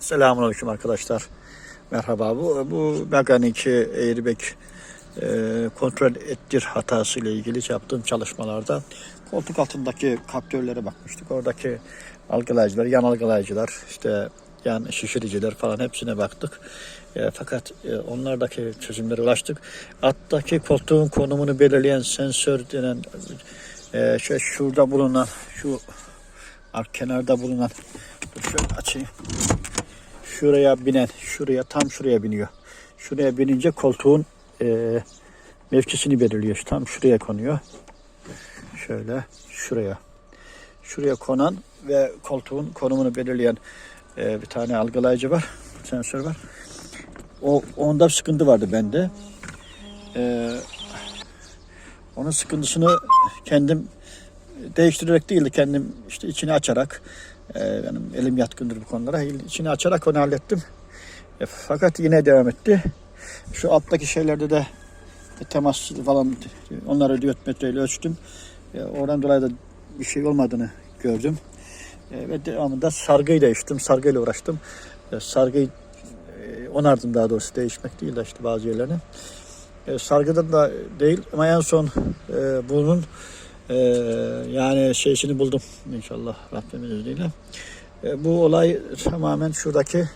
Selamünaleyküm arkadaşlar. Merhaba. Bu, bu mekanik airbag e, kontrol ettir hatası ile ilgili yaptığım çalışmalarda koltuk altındaki kaptörlere bakmıştık. Oradaki algılayıcılar, yan algılayıcılar, işte yan şişiriciler falan hepsine baktık. E, fakat e, onlardaki çözümlere ulaştık. Alttaki koltuğun konumunu belirleyen sensör denen e, şey şurada bulunan şu ar- kenarda bulunan şöyle açayım şuraya binen, şuraya tam şuraya biniyor. Şuraya binince koltuğun e, mevkisini belirliyor. Tam şuraya konuyor. Şöyle şuraya. Şuraya konan ve koltuğun konumunu belirleyen e, bir tane algılayıcı var. Sensör var. O onda sıkıntı vardı bende. E, onun sıkıntısını kendim değiştirerek değil de kendim işte içini açarak e, benim elim yatkındır bu konulara. İçini açarak onu hallettim. E, fakat yine devam etti. Şu alttaki şeylerde de temas falan onları diyot metreyle ölçtüm. E, oradan dolayı da bir şey olmadığını gördüm. E, ve devamında sargıyı değiştim. Sargıyla uğraştım. E, sargıyı e, onardım daha doğrusu değişmek değil de işte bazı yerlerini. E, sargıdan da değil ama en son e, bunun ee, yani şeysini buldum. İnşallah Rabbimin izniyle. Ee, bu olay tamamen şuradaki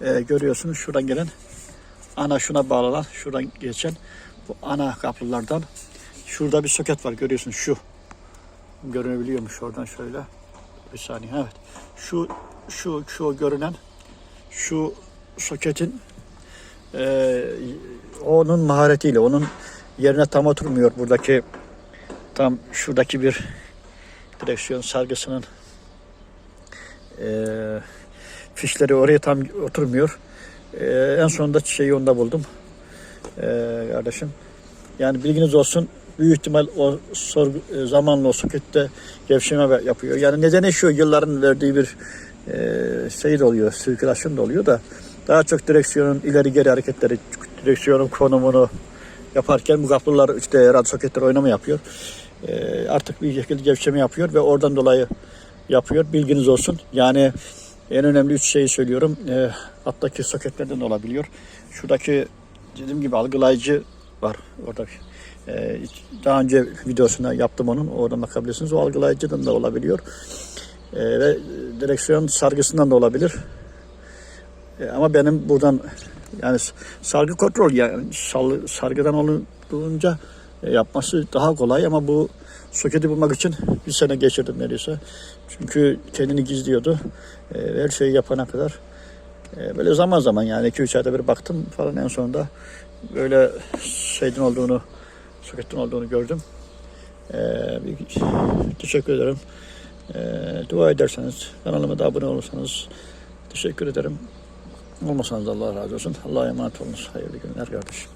e, görüyorsunuz şuradan gelen ana şuna bağlanan şuradan geçen bu ana kapılardan şurada bir soket var. Görüyorsunuz şu. Görünebiliyormuş oradan şöyle. Bir saniye evet. Şu şu şu görünen şu soketin e, onun maharetiyle onun yerine tam oturmuyor buradaki tam şuradaki bir direksiyon sargısının eee, fişleri oraya tam oturmuyor. Eee, en sonunda şeyi onda buldum. Eee, kardeşim. Yani bilginiz olsun büyük ihtimal o sorgu, e, zamanla o sokette gevşeme yapıyor. Yani nedeni şu yılların verdiği bir eee şey de oluyor, sirkülasyon da oluyor da daha çok direksiyonun ileri geri hareketleri, direksiyonun konumunu yaparken bu kaplılar işte radyo soketler oynama yapıyor. Ee, artık bir şekilde gevşeme yapıyor ve oradan dolayı yapıyor. Bilginiz olsun. Yani en önemli üç şeyi söylüyorum. Ee, alttaki soketlerden de olabiliyor. Şuradaki dediğim gibi algılayıcı var orada. Ee, daha önce videosuna yaptım onun. Oradan bakabilirsiniz. O algılayıcıdan da olabiliyor. Ee, ve direksiyon sargısından da olabilir. Ee, ama benim buradan yani sargı kontrol yani sargıdan olunca e, yapması daha kolay ama bu soketi bulmak için bir sene geçirdim neredeyse. Çünkü kendini gizliyordu. E, her şeyi yapana kadar. E, böyle zaman zaman yani 2-3 ayda bir baktım falan en sonunda böyle şeyden olduğunu, soketin olduğunu gördüm. Teşekkür ederim. Dua ederseniz, kanalıma da abone olursanız teşekkür ederim. Olmasanız da Allah razı olsun. Allah'a emanet olunuz. Hayırlı günler kardeşim.